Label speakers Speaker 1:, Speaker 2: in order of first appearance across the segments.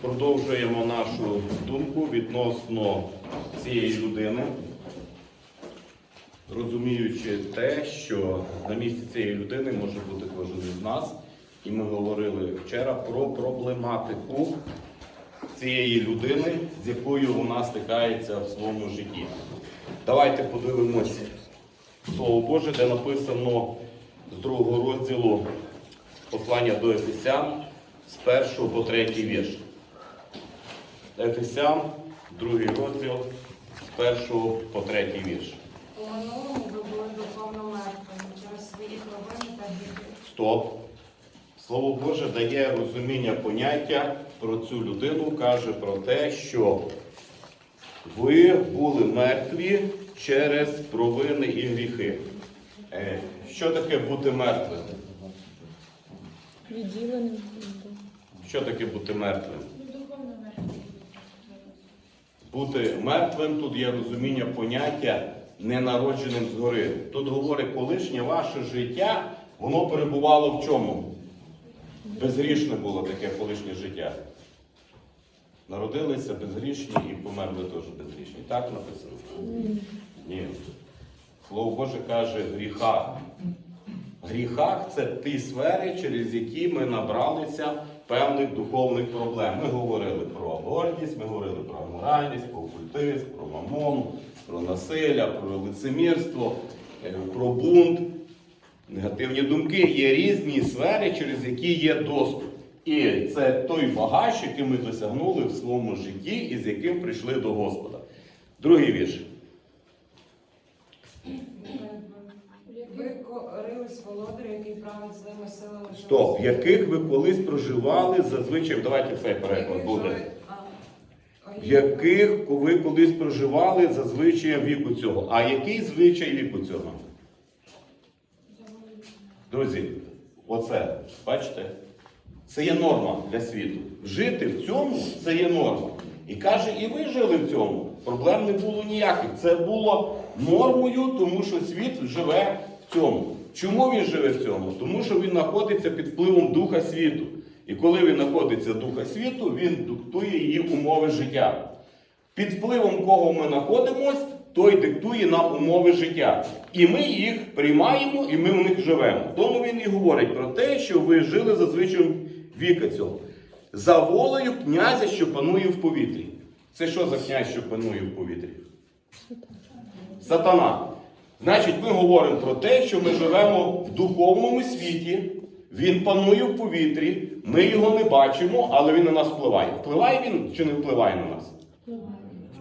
Speaker 1: Продовжуємо нашу думку відносно цієї людини, розуміючи те, що на місці цієї людини може бути кожен із нас. І ми говорили вчора про проблематику цієї людини, з якою вона стикається в своєму житті. Давайте подивимось Слово Боже, де написано з другого розділу послання до Ефесян з першого по третій вірш. Ефесян, другий розділ, з першого по третій вірш.
Speaker 2: У минулому ви були духовно мертвими через свої провини та гріхи.
Speaker 1: Стоп. Слово Боже дає розуміння поняття про цю людину, каже про те, що ви були мертві через провини і гріхи. Е, Що таке бути мертвим?
Speaker 3: Відділеним.
Speaker 1: Що таке бути мертвим? Бути мертвим тут є розуміння поняття ненародженим згори. Тут говорить, колишнє ваше життя, воно перебувало в чому? Безгрішне було таке колишнє життя. Народилися безгрішні і померли теж безгрішні. Так написано? Ні. Слово Боже каже гріхах. Гріхах це ті сфери, через які ми набралися певних духовних проблем. Ми говорили про гордість, ми говорили про аморальність, про окультизм, про мамону, про насилля, про лицемірство, е, про бунт. Негативні думки є різні сфери, через які є доступ. І це той багаж, який ми досягнули в своєму житті і з яким прийшли до Господа. Другий вірш.
Speaker 2: Ви корились який править злими силами.
Speaker 1: Стоп, яких ви колись проживали зазвичай, давайте цей переклад буде. Яких ви колись проживали за звичаєм віку цього. А який звичай віку цього? Друзі, оце, бачите? Це є норма для світу. Жити в цьому це є норма. І каже, і ви жили в цьому. Проблем не було ніяких. Це було нормою, тому що світ живе в цьому. Чому він живе в цьому? Тому що він знаходиться під впливом Духа світу. І коли він знаходиться Духа світу, він диктує її умови життя. Під впливом кого ми знаходимось, той диктує нам умови життя. І ми їх приймаємо, і ми в них живемо. Тому він і говорить про те, що ви жили за звичаєм віка цього. За волею князя, що панує в повітрі. Це що за князь, що панує в повітрі? Сатана. Значить, ми говоримо про те, що ми живемо в духовному світі, він панує в повітрі, ми його не бачимо, але він на нас впливає. Впливає він чи не впливає на нас?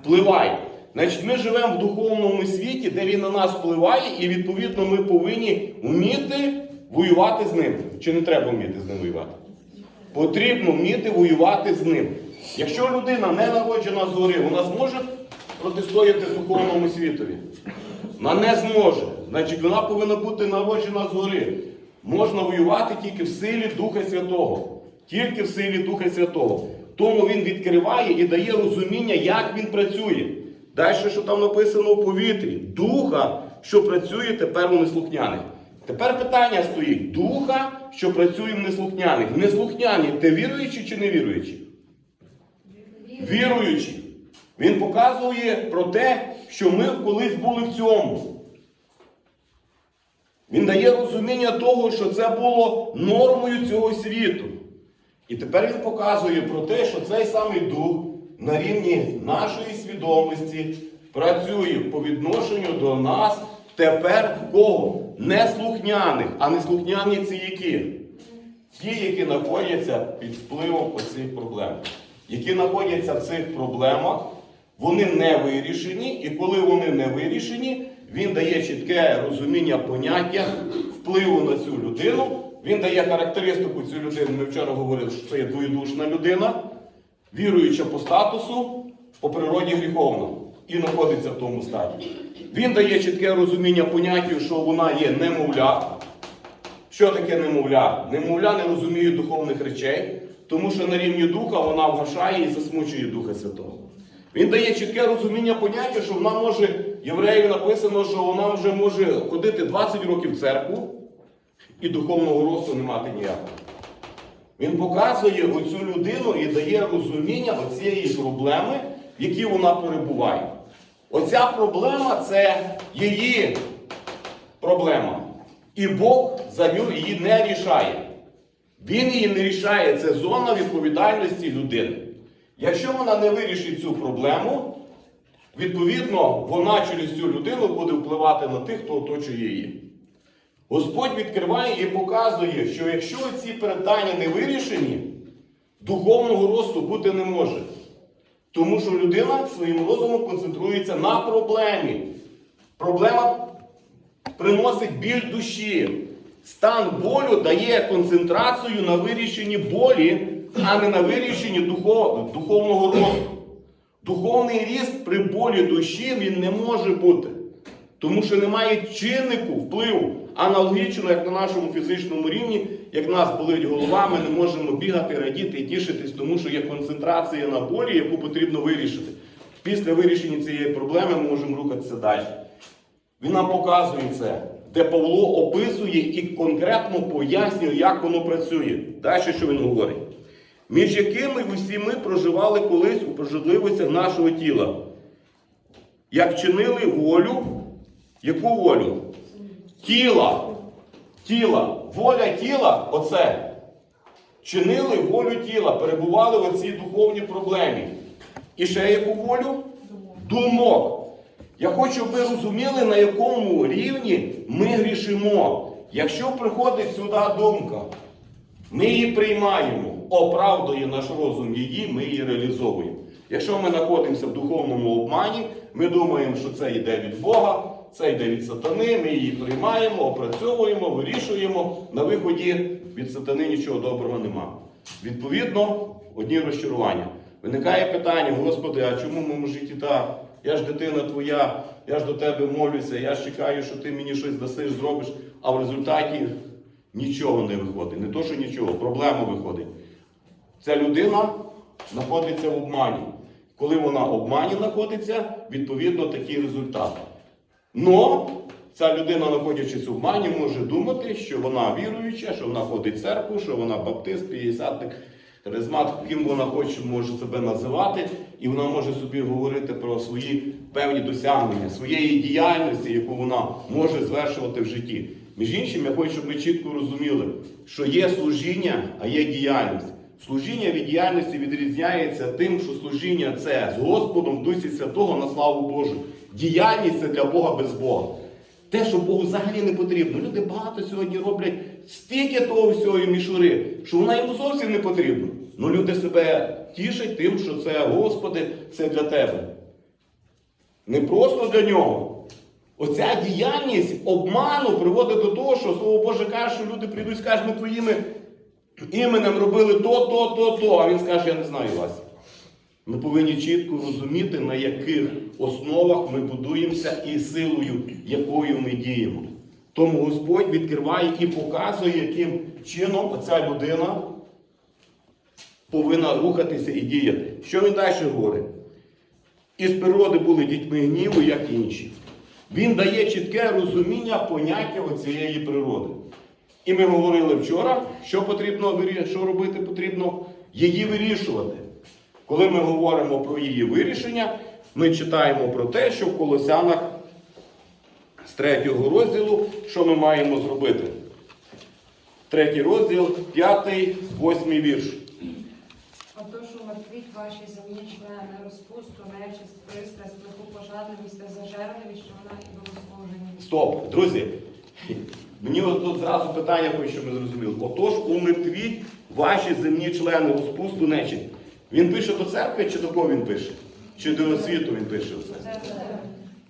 Speaker 1: Впливає. Значить, ми живемо в духовному світі, де він на нас впливає, і відповідно ми повинні вміти воювати з ним. Чи не треба вміти з ним воювати? Потрібно вміти воювати з ним. Якщо людина не народжена згори, вона зможе протистояти духовному світові. Вона не зможе. Значить, вона повинна бути народжена згори. Можна воювати тільки в силі Духа Святого. Тільки в силі Духа Святого. Тому він відкриває і дає розуміння, як він працює. Далі, що там написано у повітрі, духа, що працює тепер у неслухняних. Тепер питання стоїть: духа, що працює в неслухняних. Неслухняні, ти віруючі чи не віруючі? Віруючі. Він показує про те, що ми колись були в цьому. Він дає розуміння того, що це було нормою цього світу. І тепер він показує про те, що цей самий дух на рівні нашої свідомості працює по відношенню до нас тепер кого? Неслухняних, а неслухняні це які? Ті, які знаходяться під впливом оцих проблем. Які знаходяться в цих проблемах, вони не вирішені, і коли вони не вирішені, він дає чітке розуміння поняття впливу на цю людину. Він дає характеристику цю людину. Ми вчора говорили, що це є двоєдушна людина, віруюча по статусу, по природі гріховна, і знаходиться в тому стані. Він дає чітке розуміння поняттю, що вона є немовля. Що таке немовля? Немовля не розуміє духовних речей, тому що на рівні духа вона вгашає і засмучує Духа Святого. Він дає чітке розуміння поняття, що вона може, євреїв написано, що вона вже може ходити 20 років в церкву і духовного росту не мати ніякого. Він показує оцю людину і дає розуміння оцієї проблеми, в якій вона перебуває. Оця проблема це її проблема. І Бог за нього її не рішає. Він її не рішає, це зона відповідальності людини. Якщо вона не вирішить цю проблему, відповідно, вона через цю людину буде впливати на тих, хто оточує її. Господь відкриває і показує, що якщо ці питання не вирішені, духовного росту бути не може. Тому що людина своїм розумом концентрується на проблемі. Проблема приносить біль душі. Стан болю дає концентрацію на вирішенні болі, а не на вирішенні духов- духовного росту. Духовний ріст при болі душі він не може бути. Тому що немає чиннику впливу. Аналогічно, як на нашому фізичному рівні, як нас болить голова, ми не можемо бігати, радіти і тішитись, тому що є концентрація на болі, яку потрібно вирішити. Після вирішення цієї проблеми ми можемо рухатися далі. Він нам показує це, де Павло описує і конкретно пояснює, як воно працює. Далі що він говорить? Між якими усі ми проживали колись у проживливостях нашого тіла, як чинили волю, яку волю? Тіла. Тіла. Воля тіла оце. Чинили волю тіла, перебували в оцій духовній проблемі. І ще яку волю? Думок. Я хочу, щоб ви розуміли, на якому рівні ми грішимо. Якщо приходить сюди думка, ми її приймаємо, оправдує наш розум її, ми її реалізовуємо. Якщо ми знаходимося в духовному обмані, ми думаємо, що це йде від Бога, це йде від сатани, ми її приймаємо, опрацьовуємо, вирішуємо. На виході від сатани нічого доброго нема. Відповідно, одні розчарування. Виникає питання, Господи, а чому в моєму житті так? Я ж дитина твоя, я ж до тебе молюся, я ж чекаю, що ти мені щось дасиш, зробиш, а в результаті нічого не виходить. Не то, що нічого, проблема виходить. Ця людина знаходиться в обмані. Коли вона в обмані знаходиться, відповідно такий результат. Но ця людина, знаходячись в обмані, може думати, що вона віруюча, що вона ходить в церкву, що вона баптист, п'ятдесятник, харизмат, ким вона хоче, може себе називати, і вона може собі говорити про свої певні досягнення, своєї діяльності, яку вона може звершувати в житті. Між іншим, я хочу, щоб ми чітко розуміли, що є служіння, а є діяльність. Служіння від діяльності відрізняється тим, що служіння це з Господом в Дусі Святого на славу Божу. Діяльність це для Бога без Бога. Те, що Богу взагалі не потрібно. Люди багато сьогодні роблять стільки того всього і мішури, що вона йому зовсім не потрібна. Ну люди себе тішать тим, що це, Господи, це для тебе. Не просто для нього. Оця діяльність обману приводить до того, що Слово Боже каже, що люди прийдуть скажуть, ми твоїми іменем робили то, то, то, то. А він скаже, я не знаю вас. Ми повинні чітко розуміти, на яких основах ми будуємося і силою, якою ми діємо. Тому Господь відкриває і показує, яким чином ця людина повинна рухатися і діяти. Що він далі говорить? Із природи були дітьми гніву, як інші. Він дає чітке розуміння поняття цієї природи. І ми говорили вчора, що потрібно що робити потрібно її вирішувати. Коли ми говоримо про її вирішення, ми читаємо про те, що в Колосянах з третього розділу, що ми маємо зробити. Третій розділ, п'ятий, восьмий вірш.
Speaker 2: Отож умертвіть ваші земні члени, розпусту, нечисть, пристрасть, лиху пожадливість та зажерливість, що вона і богослужені.
Speaker 1: Стоп, друзі. Мені от тут зразу питання, хочу, щоб ми зрозуміли. Отож, умертвіть ваші земні члени розпусту нечисть. Він пише до церкви, чи до кого він пише? Чи до світу він пише все?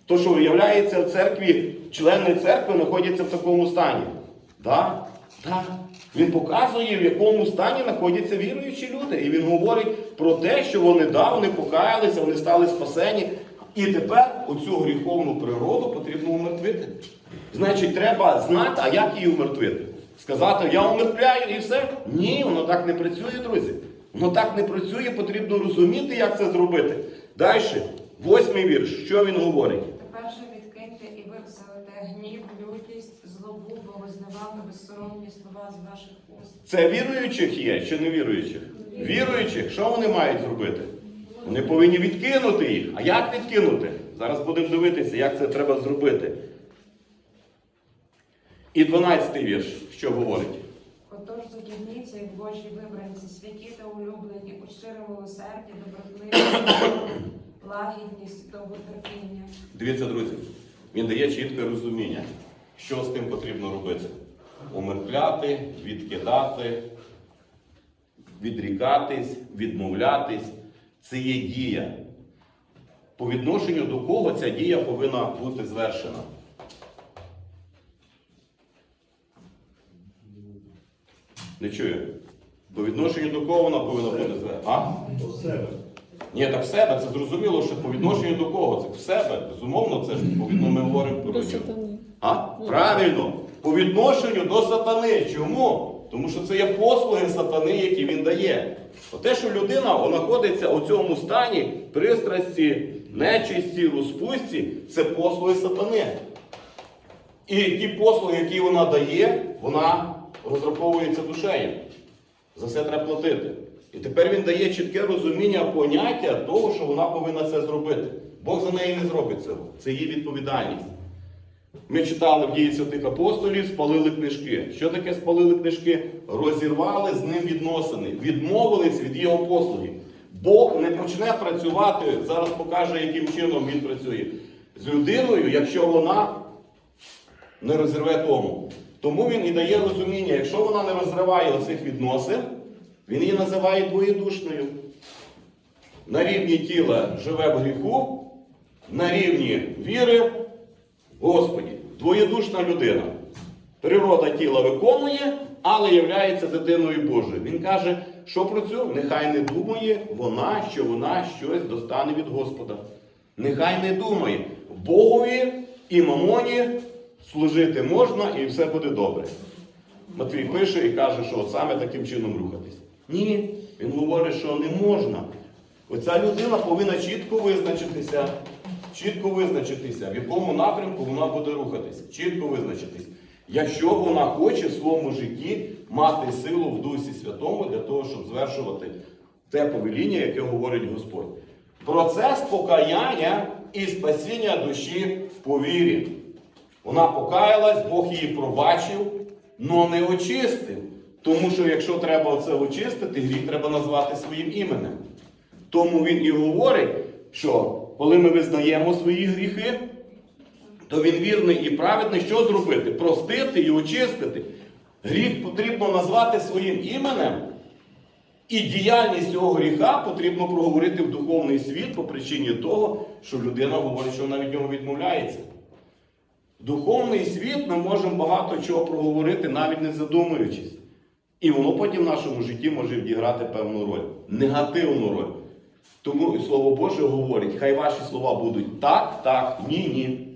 Speaker 1: То, що виявляється, в церкві члени церкви знаходяться в такому стані. Так? Так. Він показує, в якому стані знаходяться віруючі люди. І він говорить про те, що вони да, вони покаялися, вони стали спасені. І тепер оцю гріховну природу потрібно умертвити. Значить, треба знати, а як її умертвити. Сказати, я умертвляю і все? Ні, воно так не працює, друзі. Воно так не працює, потрібно розуміти, як це зробити. Далі, восьмий вірш. Що він говорить?
Speaker 2: Тепер же відкиньте і ви вселите гнів, лютість, злобу, губ, визнавали безсоромні слова з ваших уст.
Speaker 1: Це віруючих є чи не віруючих? Віруючих, що вони мають зробити? Вони повинні відкинути їх. А як відкинути? Зараз будемо дивитися, як це треба зробити. І 12 вірш, що говорить?
Speaker 2: Отож, задівніться, як Божі вибранці, святі та улюблені, у щире милосердя, добротливість, лагідність, довготерпіння.
Speaker 1: Дивіться, друзі, він дає чітке розуміння, що з тим потрібно робити. Умертвляти, відкидати, відрікатись, відмовлятись. Це є дія. По відношенню до кого ця дія повинна бути звершена? Не чую. По відношенню до кого вона повинна бути звершена? А?
Speaker 3: У себе.
Speaker 1: Ні, так в себе, це зрозуміло, що по відношенню до кого? Це в себе. Безумовно, це ж по відно- ми говоримо про
Speaker 4: До сатани.
Speaker 1: А? Правильно. По відношенню до сатани. Чому? Тому що це є послуги сатани, які він дає. Те, що людина знаходиться у цьому стані пристрасті, нечисті, розпусті, це послуги сатани. І ті послуги, які вона дає, вона розраховується душею. За все треба платити. І тепер він дає чітке розуміння поняття того, що вона повинна це зробити. Бог за неї не зробить цього. Це її відповідальність. Ми читали в дії святих апостолів, спалили книжки. Що таке спалили книжки? Розірвали з ним відносини, відмовились від його послуги. Бог не почне працювати, зараз покаже, яким чином він працює з людиною, якщо вона не розірве тому. Тому він і дає розуміння, якщо вона не розриває оцих відносин, він її називає двоєдушною. На рівні тіла живе в гріху, на рівні віри Господі, двоєдушна людина. Природа тіла виконує, але являється дитиною Божою. Він каже, що про цю? Нехай не думає вона, що вона щось достане від Господа. Нехай не думає. Богові і мамоні служити можна і все буде добре. Матвій пише і каже, що от саме таким чином рухатись. Ні, він говорить, що не можна. Оця людина повинна чітко визначитися, чітко визначитися, в якому напрямку вона буде рухатись. Чітко визначитись. Якщо вона хоче в своєму житті мати силу в Дусі Святому для того, щоб звершувати те повеління, яке говорить Господь. Процес покаяння і спасіння душі по вірі. Вона покаялась, Бог її пробачив, але не очистив. Тому що якщо треба це очистити, гріх треба назвати своїм іменем. Тому він і говорить, що коли ми визнаємо свої гріхи, то він вірний і праведний, що зробити? Простити і очистити. Гріх потрібно назвати своїм іменем, і діяльність цього гріха потрібно проговорити в духовний світ по причині того, що людина говорить, що вона від нього відмовляється. Духовний світ ми можемо багато чого проговорити, навіть не задумуючись. І воно потім в нашому житті може відіграти певну роль, негативну роль. Тому і Слово Боже говорить, хай ваші слова будуть так, так, ні, ні.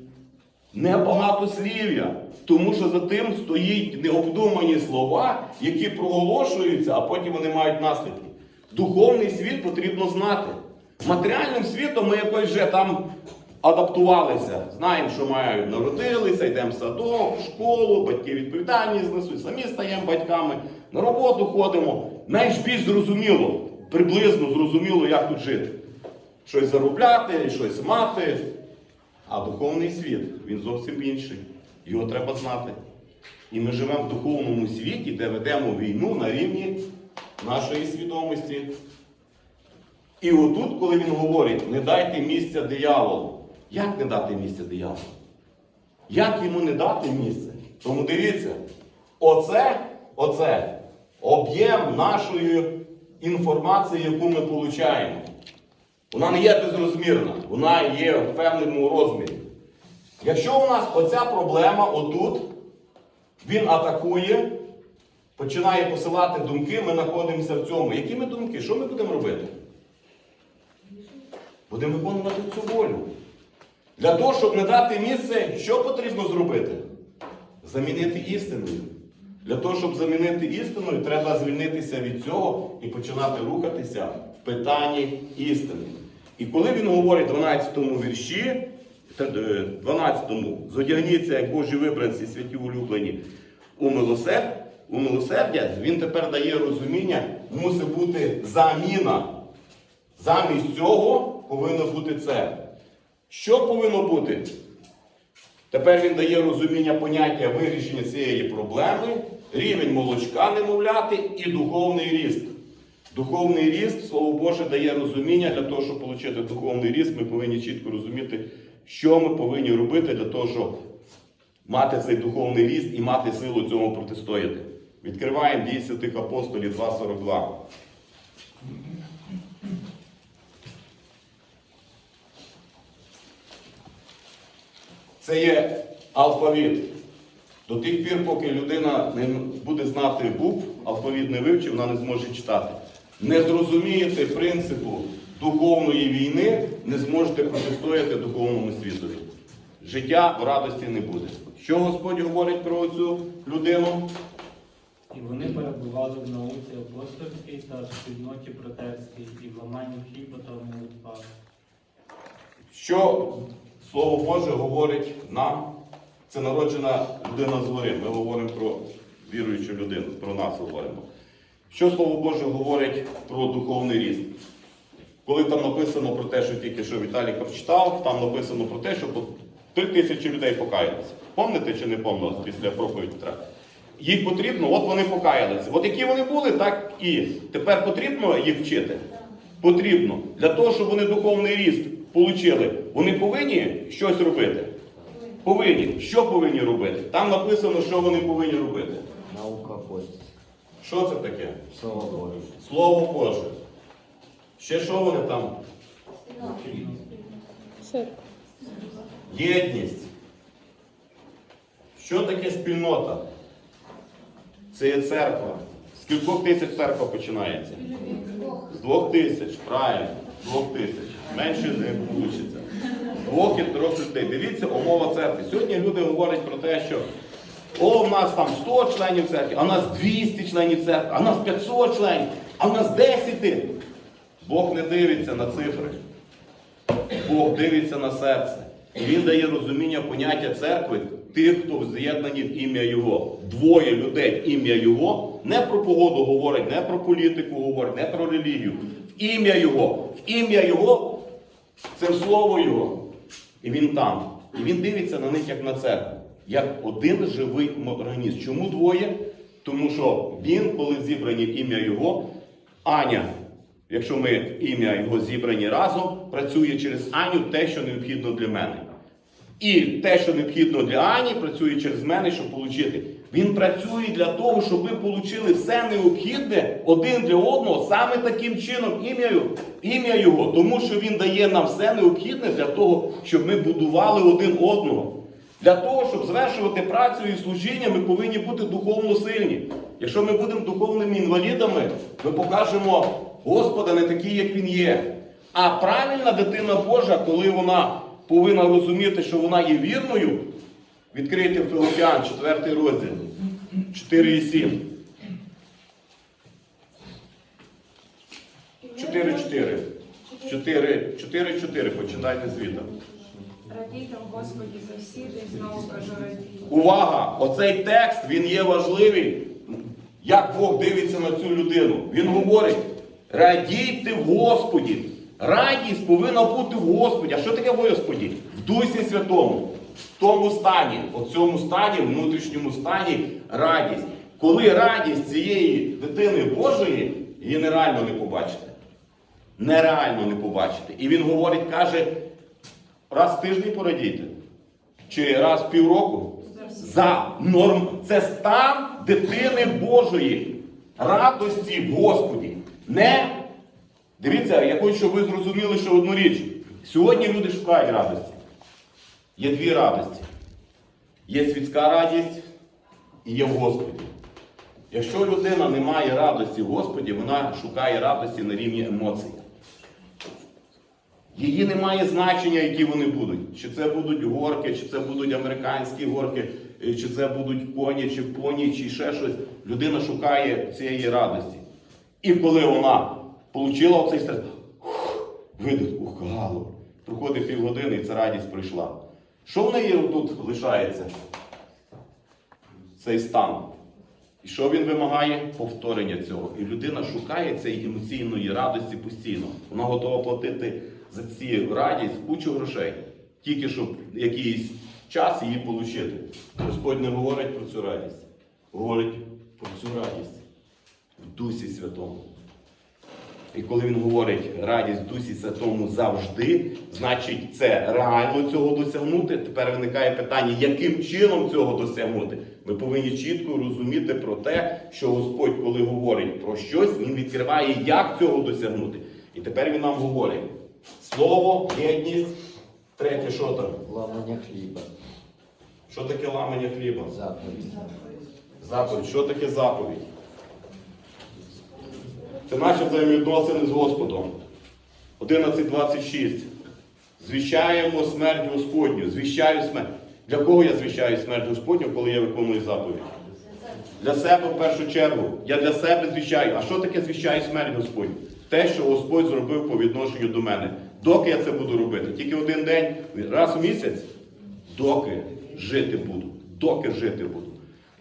Speaker 1: Не багатослів'я. Тому що за тим стоїть необдумані слова, які проголошуються, а потім вони мають наслідки. Духовний світ потрібно знати. Матеріальним світом ми якось вже там адаптувалися. Знаємо, що мають народилися, йдемо в садок, в школу, батьки відповідальність несуть, самі стаємо батьками, на роботу ходимо. Найбільш більш зрозуміло, приблизно зрозуміло, як тут жити. Щось заробляти, щось мати. А духовний світ, він зовсім інший. Його треба знати. І ми живемо в духовному світі, де ведемо війну на рівні нашої свідомості. І отут, коли він говорить, не дайте місця дияволу. Як не дати місця дияволу? Як йому не дати місце? Тому дивіться, оце, оце об'єм нашої інформації, яку ми получаємо. Вона не є безрозмірна, вона є в певному розмірі. Якщо у нас оця проблема отут, він атакує, починає посилати думки, ми знаходимося в цьому. Які ми думки? Що ми будемо робити? Будемо виконувати цю волю. Для того, щоб не дати місце, що потрібно зробити? Замінити істиною. Для того, щоб замінити істиною, треба звільнитися від цього і починати рухатися в питанні істини. І коли він говорить в 12 вірші, е, 12-му зодягніться, як Божі вибранці, святі улюблені у милосердя, він тепер дає розуміння, мусить бути заміна. Замість цього повинно бути це. Що повинно бути? Тепер він дає розуміння поняття вирішення цієї проблеми, рівень молочка немовляти і духовний ріст. Духовний ріст, Слово Боже, дає розуміння для того, щоб отримати духовний ріст, ми повинні чітко розуміти, що ми повинні робити для того, щоб мати цей духовний ріст і мати силу цьому протистояти. Відкриваємо дії святих апостолів 2.42. Це є алфавіт. До тих пір, поки людина не буде знати букв, алфавіт не вивчив, вона не зможе читати. Не зрозумієте принципу духовної війни, не зможете протистояти духовному світові. Життя в радості не буде. Що Господь говорить про цю людину?
Speaker 3: І вони перебували в науці апостольській та в спільноті братерській, і в ламанні хліба та в молитвах.
Speaker 1: Що Слово Боже говорить нам? Це народжена людина згори. Ми говоримо про віруючу людину, про нас говоримо. Що Слово Боже говорить про духовний ріст? Коли там написано про те, що тільки що Віталій прочитав, там написано про те, що три тисячі людей покаялися. Помните чи не помните після проповіді Петра? Їх потрібно, от вони покаялися. От які вони були, так і тепер потрібно їх вчити. Потрібно. Для того, щоб вони духовний ріст отримали, вони повинні щось робити. Повинні. Що повинні робити? Там написано, що вони повинні робити.
Speaker 4: Наука апостольська.
Speaker 1: Що це таке?
Speaker 4: Слово Боже.
Speaker 1: Слово Боже. Ще що вони там? Єдність. Що таке спільнота? Це є церква. З кількох тисяч церква починається? З двох тисяч, правильно, з двох тисяч. Менше не вийде. Трьох людей. Дивіться, умова церкви. Сьогодні люди говорять про те, що о, в нас там 100 членів церкви, а в нас 200 членів церкви, а в нас 500 членів, а в нас 10. Бог не дивиться на цифри. Бог дивиться на серце. І він дає розуміння поняття церкви тих, хто з'єднані в ім'я Його. Двоє людей в ім'я Його не про погоду говорить, не про політику говорить, не про релігію. В ім'я Його. В ім'я Його це слово Його. І він там. І він дивиться на них як на церкву, як один живий організм. Чому двоє? Тому що він, коли зібрані ім'я Його, Аня, якщо ми ім'я Його зібрані разом, працює через Аню те, що необхідно для мене. І те, що необхідно для Ані, працює через мене, щоб отримати. Він працює для того, щоб ми отримали все необхідне один для одного саме таким чином, ім'я, ім'я Його. Тому що Він дає нам все необхідне для того, щоб ми будували один одного. Для того, щоб звершувати працю і служіння, ми повинні бути духовно сильні. Якщо ми будемо духовними інвалідами, ми покажемо Господа не такий, як Він є. А правильна дитина Божа, коли вона повинна розуміти, що вона є вірною, відкрийте в Филиппіан, 4 розділ, 4 і 7. 4-4. 4-4 починайте звідти.
Speaker 2: Радійте Господі завсіди, і знову кажу радійте.
Speaker 1: Увага! Оцей текст він є важливий. Як Бог дивиться на цю людину? Він говорить: радійте в Господі. Радість повинна бути в Господі. А що таке в Господі? В Дусі Святому. Тому стані, в цьому стані, внутрішньому стані радість. Коли радість цієї дитини Божої, її нереально не побачити. Нереально не побачити. І він говорить, каже, раз в тиждень порадійте. Чи раз в півроку? За норм. Це стан дитини Божої. Радості в Господі. Не. Дивіться, я хочу, щоб ви зрозуміли ще одну річ. Сьогодні люди шукають радості. Є дві радості. Є світська радість і є в Господі. Якщо людина не має радості в Господі, вона шукає радості на рівні емоцій. Її немає значення, які вони будуть. Чи це будуть горки, чи це будуть американські горки, е, чи це будуть коні, чи поні, чи ще щось. Людина шукає цієї радості. І коли вона отримала цей стрес, видих, ухало, Проходить півгодини і ця радість прийшла. Що в неї тут лишається? Цей стан. І що він вимагає? Повторення цього. І людина шукає цієї емоційної радості постійно. Вона готова платити за ці радість кучу грошей, тільки щоб якийсь час її отримати. Господь не говорить про цю радість, говорить про цю радість в Дусі Святому. І коли він говорить радість Дусі Святому завжди, значить це реально цього досягнути. Тепер виникає питання, яким чином цього досягнути. Ми повинні чітко розуміти про те, що Господь, коли говорить про щось, Він відкриває, як цього досягнути. І тепер він нам говорить: слово, єдність, третє, що там?
Speaker 4: Ламання хліба.
Speaker 1: Що таке ламання хліба?
Speaker 4: Заповідь.
Speaker 1: Заповідь. Що таке заповідь? Це наші взаємовідносини з Господом. 11.26. Звіщаємо смерть Господню. Звіщаю смерть. Для кого я звіщаю смерть Господню, коли я виконую заповідь? Для себе в першу чергу. Я для себе звіщаю. А що таке звіщаю смерть Господню? Те, що Господь зробив по відношенню до мене. Доки я це буду робити? Тільки один день, раз у місяць, доки жити буду. Доки жити буду.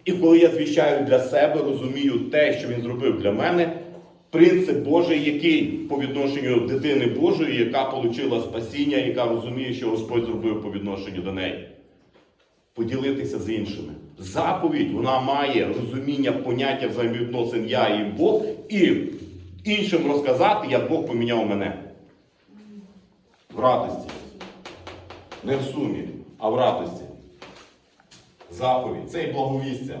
Speaker 1: І коли я звіщаю для себе, розумію те, що він зробив для мене, принцип Божий, який по відношенню дитини Божої, яка отримала спасіння, яка розуміє, що Господь зробив по відношенню до неї. Поділитися з іншими. Заповідь вона має розуміння поняття взаємовідносин я і Бог, і іншим розказати, як Бог поміняв мене. В радості. Не в сумі, а в радості. Заповідь. Це і благовістя.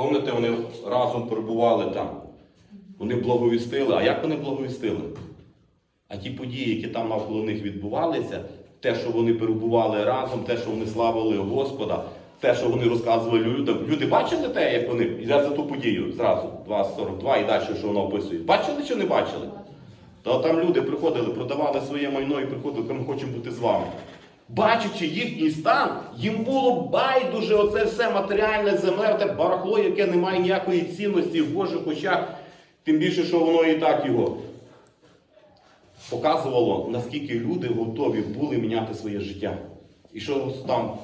Speaker 1: Пам'ятаєте, вони разом перебували там. Вони благовістили. А як вони благовістили? А ті події, які там навколо них відбувалися, те, що вони перебували разом, те, що вони славили Господа, те, що вони розказували людям. Люди бачили те, як вони йдуть за ту подію зразу, 2.42 і далі, що воно описує. Бачили чи не бачили? Та там люди приходили, продавали своє майно і приходили, ми хочемо бути з вами. Бачачи їхній стан, їм було байдуже оце все матеріальне земле, барахло, яке не має ніякої цінності в Божих очах, тим більше, що воно і так його показувало, наскільки люди готові були міняти своє життя. І що там